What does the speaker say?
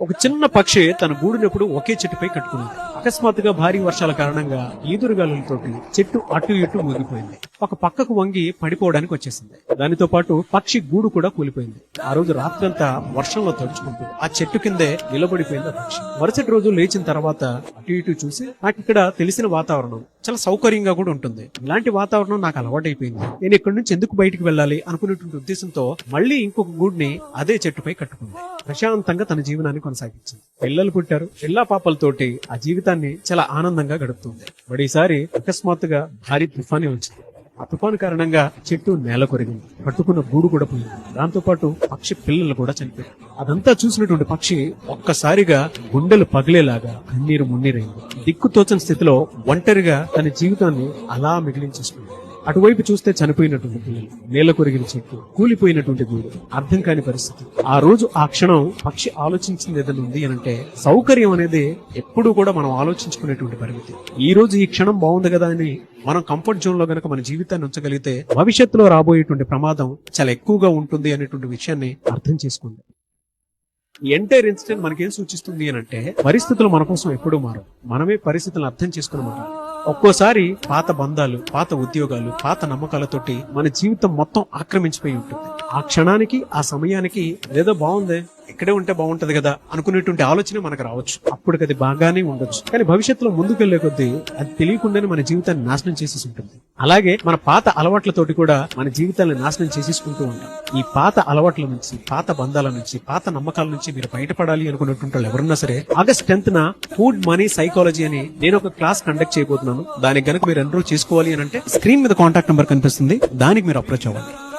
ఒక చిన్న పక్షి తన గూడునప్పుడు ఒకే చెట్టుపై కట్టుకున్నది అకస్మాత్తుగా భారీ వర్షాల కారణంగా ఈదురుగాలులతోటి చెట్టు అటు ఇటు మునిగిపోయింది. ఒక పక్కకు వంగి పడిపోవడానికి వచ్చేసింది. దానితో పాటు పక్షి గూడు కూడా కూలిపోయింది. ఆ రోజు రాత్రంతా వర్షంలో తడుచుకుంటూ ఆ చెట్టు కిందే నిలబడిపోయింది ఆ పక్షి. మరుసటి రోజు లేచిన తర్వాత అటు ఇటు చూసి నాకు ఇక్కడ తెలిసిన వాతావరణం. చాలా సౌకర్యంగా కూడా ఉంటుంది. ఇలాంటి వాతావరణం నాకు అలవాటైపోయింది. నేను ఇక్కడి నుంచి ఎందుకు బయటికి వెళ్ళాలి అనుకునేటువంటి ఉద్దేశంతో మళ్ళీ ఇంకొక గూడిని అదే చెట్టుపై కట్టుకుంది. ప్రశాంతంగా తన జీవనాన్ని కొనసాగించింది. పిల్లలు పుట్టారు. పిల్లా పాపలతోటి ఆ జీవితాన్ని చాలా ఆనందంగా గడుపుతుంది. మరి ఈసారి అకస్మాత్తుగా భారీ తుఫాని వచ్చింది. ఆ తుఫాను కారణంగా చెట్టు నేల కొరిగింది. పట్టుకున్న గూడు కూడా పోయింది. దాంతో పాటు పక్షి పిల్లలు కూడా చనిపోయారు అదంతా చూసినటువంటి పక్షి ఒక్కసారిగా గుండెలు పగిలేలాగా కన్నీరు మున్నీరైంది. దిక్కుతోచని స్థితిలో ఒంటరిగా తన జీవితాన్ని అలా మిగిలించేసుకుంది అటువైపు చూస్తే చనిపోయినటువంటి పిల్లలు నేల కొరిగిన చెట్టు కూలిపోయినటువంటి గూడు అర్థం కాని పరిస్థితి. ఆ రోజు ఆ క్షణం పక్షి ఆలోచించింది ఏదైనా ఉంది అని అంటే సౌకర్యం అనేది ఎప్పుడూ కూడా మనం ఆలోచించుకునేటువంటి పరిమితి. ఈ రోజు ఈ క్షణం బాగుంది కదా అని మనం కంఫర్ట్ జోన్లో గనక మన జీవితాన్ని ఉంచగలిగితే భవిష్యత్తులో రాబోయేటువంటి ప్రమాదం చాలా ఎక్కువగా ఉంటుంది అనేటువంటి విషయాన్ని అర్థం చేసుకోండి ఈ ఎంటైర్ ఇన్సిడెంట్ మనకేం సూచిస్తుంది అని అంటే పరిస్థితులు మన కోసం ఎప్పుడూ మారవు. మనమే పరిస్థితులను అర్థం చేసుకుని ఒక్కోసారి పాత బంధాలు పాత ఉద్యోగాలు పాత నమ్మకాలతోటి మన జీవితం మొత్తం ఆక్రమించిపోయి ఉంటుంది. ఆ క్షణానికి ఆ సమయానికి ఏదో బాగుంది. ఇక్కడే ఉంటే బాగుంటది కదా అనుకునేటువంటి ఆలోచన మనకు రావచ్చు. అప్పుడు అది బాగానే ఉండొచ్చు. కానీ భవిష్యత్తులో ముందుకెళ్ళే కొద్దీ అది తెలియకుండానే మన జీవితాన్ని నాశనం చేసేసి ఉంటుంది. అలాగే మన పాత అలవాట్లతోటి కూడా మన జీవితాన్ని నాశనం చేసేసుకుంటూ ఉంటాం. ఈ పాత అలవాట్ల నుంచి పాత బంధాల నుంచి పాత నమ్మకాల నుంచి మీరు బయటపడాలి అనుకున్నటువంటి వాళ్ళు ఎవరన్నా సరే ఆగస్ట్ టెన్త్ నా ఫుడ్ మనీ సైకాలజీ అని నేను ఒక క్లాస్ కండక్ట్ చేయబోతున్నాను. దానికి గనుక మీరు ఎన్రోల్ చేసుకోవాలి అని అంటే స్క్రీన్ మీద కాంటాక్ట్ నెంబర్ కనిపిస్తుంది. దానికి మీరు అప్రోచ్ అవ్వాలి.